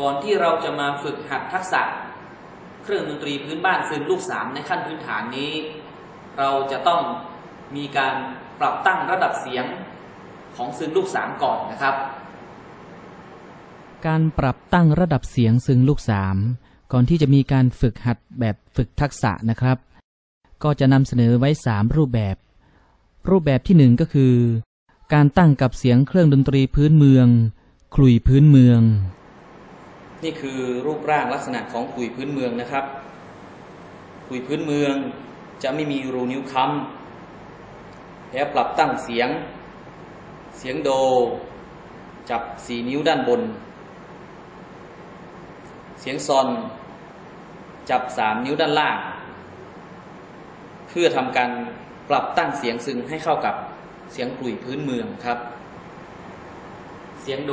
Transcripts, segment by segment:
ก่อนที่เราจะมาฝึกหัดทักษะ เครื่องดนตรีพื้นบ้านซึมลูกสามในขั้นพื้นฐานนี้ เราจะต้องมีการปรับตั้งระดับเสียงของซึ่งลูกสามก่อนนะครับ การปรับตั้งระดับเสียงซึ่งลูกสามก่อนที่จะมีการฝึกหัดแบบฝึกทักษะนะครับ ก็จะนำเสนอไว้สามรูปแบบ รูปแบบที่หนึ่งก็คือ การตั้งกับเสียงเครื่องดนตรีพื้นเมืองคลุยพื้นเมือง นี่คือรูปร่างลักษณะของขุยพื้นเมืองนะครับขุยพื้นเมืองจะไม่มีรูนิ้วค้ำแล้วปรับตั้งเสียง เสียงโด จับสีนิ้วด้านบน เสียงซอน จับสามนิ้วด้านล่าง เพื่อทำการปรับตั้งเสียงซึงให้เข้ากับเสียงกลุ่ยพื้นเมืองครับ เสียงโด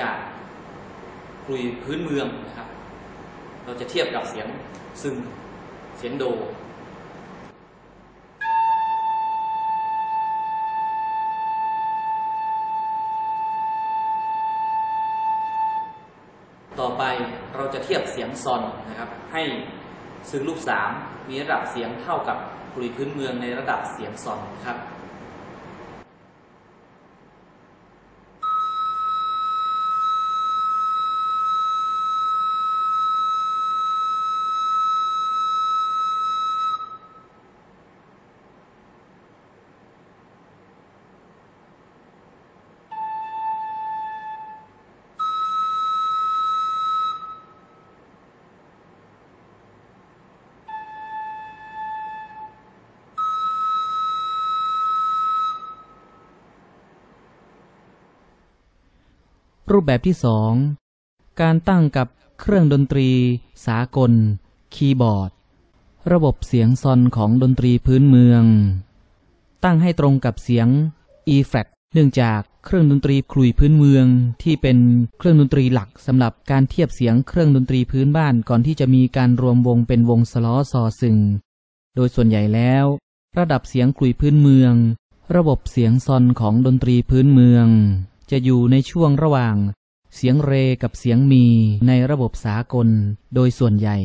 จาก กลุ่ยพื้นเมืองนะครับ เราจะเทียบกับเสียงซึ่งเสียงโดต่อไปเราจะเทียบเสียงซอนนะครับให้ซึ่งลูกสามมีระดับเสียงเท่ากับกลุ่ยพื้นเมืองในระดับเสียงซอนนะครับ รูปแบบที่สองการตั้งกับเครื่องดนตรี สากล คีย์บอร์ด ระบบเสียงซอนของดนตรีพื้นเมือง ตั้งให้ตรงกับเสียง E flat เนื่องจากเครื่องดนตรีคลุยพื้นเมือง ที่เป็นเครื่องดนตรีหลักสำหรับการเทียบเสียงเครื่องดนตรีพื้นบ้านก่อนที่จะมีการรวมวงเป็นวงสล้อซอซึง โดยส่วนใหญ่แล้ว ระดับเสียงคลุยพื้นเมือง ระบบเสียงซอนของดนตรีพื้นเมือง จะอยู่ในช่วงระหว่าง เสียงเรกับเสียงมีในระบบสากลโดยส่วนใหญ่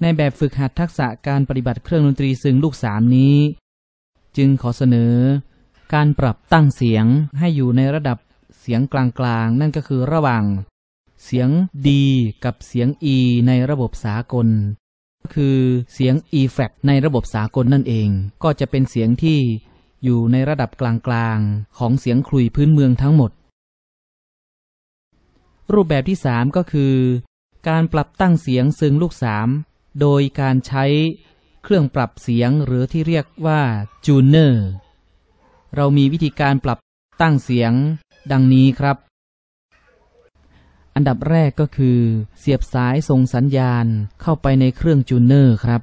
ในแบบฝึกหัดทักษะการปฏิบัติเครื่องดนตรีซึ่งลูกสามนี้ จึงขอเสนอ การปรับตั้งเสียงให้อยู่ในระดับเสียงกลางๆ นั่นก็คือระหว่าง เสียง D กับเสียง E ในระบบสากล ก็คือเสียง E flat ในระบบสากลนั่นเอง ก็จะเป็นเสียงที่อยู่ในระดับกลางๆ ของเสียงคลุยพื้นเมืองทั้งหมด รูปแบบที่สามก็คือ การปรับตั้งเสียงซึ่งลูกสามโดยการใช้เครื่องปรับเสียงหรือที่เรียกว่าจูเนอร์เรามีวิธีการปรับตั้งเสียงดังนี้ครับ อันดับแรกก็คือ เสียบสายส่งสัญญาณเข้าไปในเครื่องจูเนอร์ครับ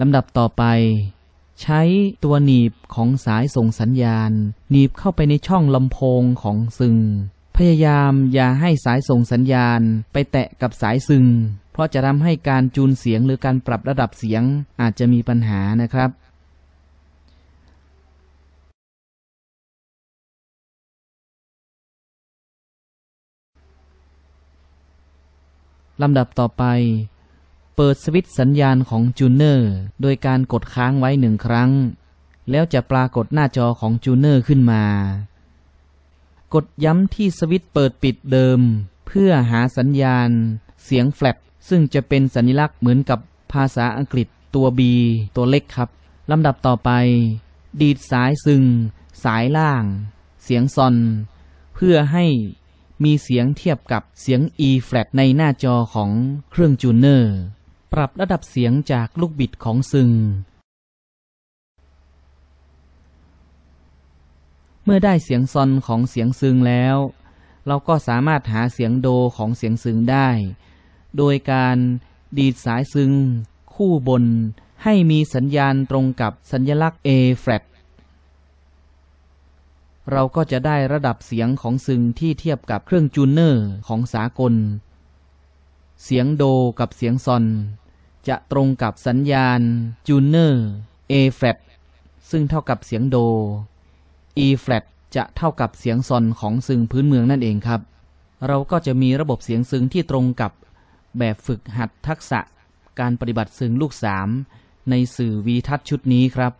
ลำดับต่อไป ใช้ตัวหนีบของสายส่งสัญญาณ หนีบเข้าไปในช่องลำโพงของซึง พยายามอย่าให้สายส่งสัญญาณไปแตะกับสายซึง เพราะจะทำให้การจูนเสียงหรือการปรับระดับเสียงอาจจะมีปัญหานะครับลำดับต่อไป เปิดสวิตช์สัญญาณของจูเนอร์โดยการกดค้างไว้หนึ่งครั้ง แล้วจะปรากฏหน้าจอของจูเนอร์ขึ้นมา กดย้ำที่สวิตช์เปิดปิดเดิม เพื่อหาสัญญาณ เสียงแฟลตซึ่งจะเป็นสัญลักษณ์เหมือนกับภาษาอังกฤษตัว B ตัวเล็กครับลำดับต่อไป ดีดสายซึง สายล่าง เสียงซอน เพื่อให้มีเสียงเทียบกับเสียง E flat ในหน้าจอของเครื่องจูเนอร์ ปรับระดับเสียงจากลูกบิดของซึง เมื่อได้เสียงซอนของเสียงซึงแล้ว เราก็สามารถหาเสียงโดของเสียงซึงได้ โดยการดีดสายซึง คู่บน ให้มีสัญญาณตรงกับสัญลักษณ์ A flat เราก็จะได้ระดับเสียงของซึงที่เทียบกับเครื่องจูนเนอร์ของสากล เสียงโดกับเสียงซอน จะตรงกับสัญญาณจูเนอร์ A flat ซึ่งเท่ากับเสียงโด E flat จะเท่ากับเสียงซอนของซึงพื้นเมืองนั่นเองครับ เราก็จะมีระบบเสียงซึงที่ตรงกับแบบฝึกหัดทักษะ การปฏิบัติซึงลูกสามในสื่อวีทัศน์ชุดนี้ครับ